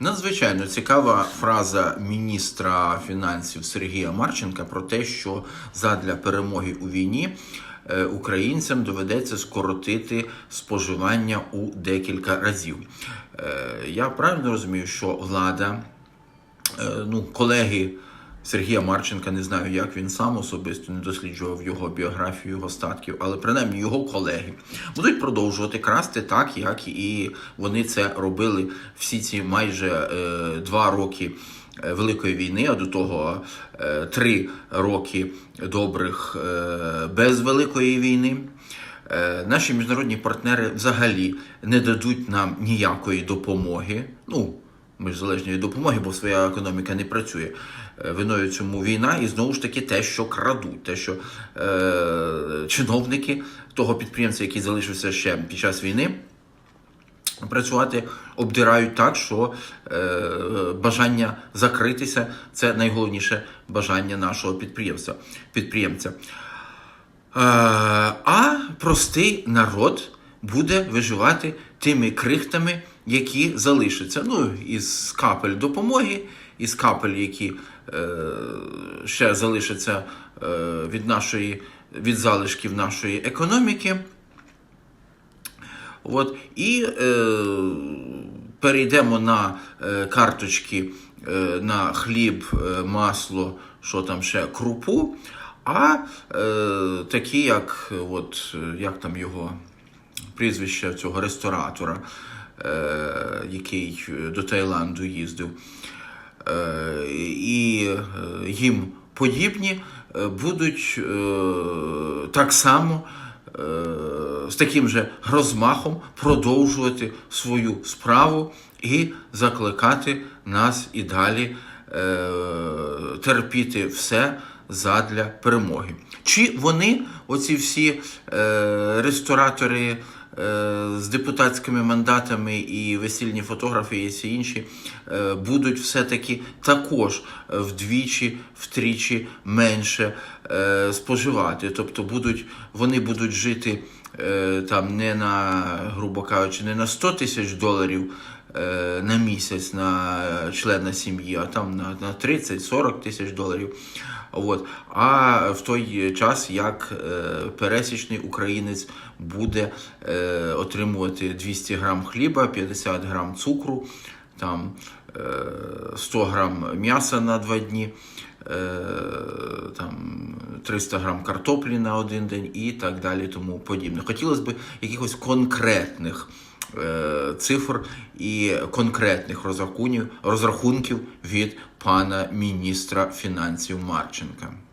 Надзвичайно цікава фраза міністра фінансів Сергія Марченка про те, що задля перемоги у війні е, українцям доведеться скоротити споживання у декілька разів. Е, Я правильно розумію, що влада, е, ну, колеги Сергія Марченка, не знаю, як він сам особисто не досліджував його біографію, його статків, але принаймні його колеги будуть продовжувати красти так, як і вони це робили всі ці майже е, два роки. е, Великої війни, а до того е, три роки добрих е, без великої війни. Наші міжнародні партнери взагалі не дадуть нам ніякої допомоги. Ну, ми ж залежні від допомоги, бо своя економіка не працює. Е, Виною цьому війна і знову ж таки те, що крадуть, те, що е, чиновники того підприємця, який залишився ще під час війни, працювати обдирають так, що е, бажання закритися це найголовніше бажання нашого підприємця. підприємця. Е, а простий народ буде виживати тими крихтами, які залишаться. Ну, із капель допомоги, із капель, які е, ще залишаться е, від нашої від залишків нашої економіки. От, і е, перейдемо на е, карточки е, на хліб, е, масло, що там ще крупу. А е, такі, як, от, як там його прізвище цього ресторатора, який до Таїланду їздив, е, і е, їм подібні е, будуть е, так само е, з таким же розмахом продовжувати свою справу і закликати нас і далі е, терпіти все задля перемоги. Чи вони, оці всі е, ресторатори е, з депутатськими мандатами і весільні фотографії, і всі інші, е, будуть все-таки також вдвічі, втричі менше е, споживати. Тобто будуть, вони будуть жити е, там не на, грубо кажучи, не на 100 тисяч доларів е, на місяць на члена сім'ї, а там на, на 30-40 тисяч доларів. От. А в той час, як е, пересічний українець буде е, отримувати 200 грам хліба, 50 грам цукру, там, е, 100 грам м'яса на два дні, е, там, 300 грам картоплі на один день і так далі тому подібне. Хотілося б якихось конкретних е, цифр і конкретних розрахунків від пана міністра фінансів Марченка.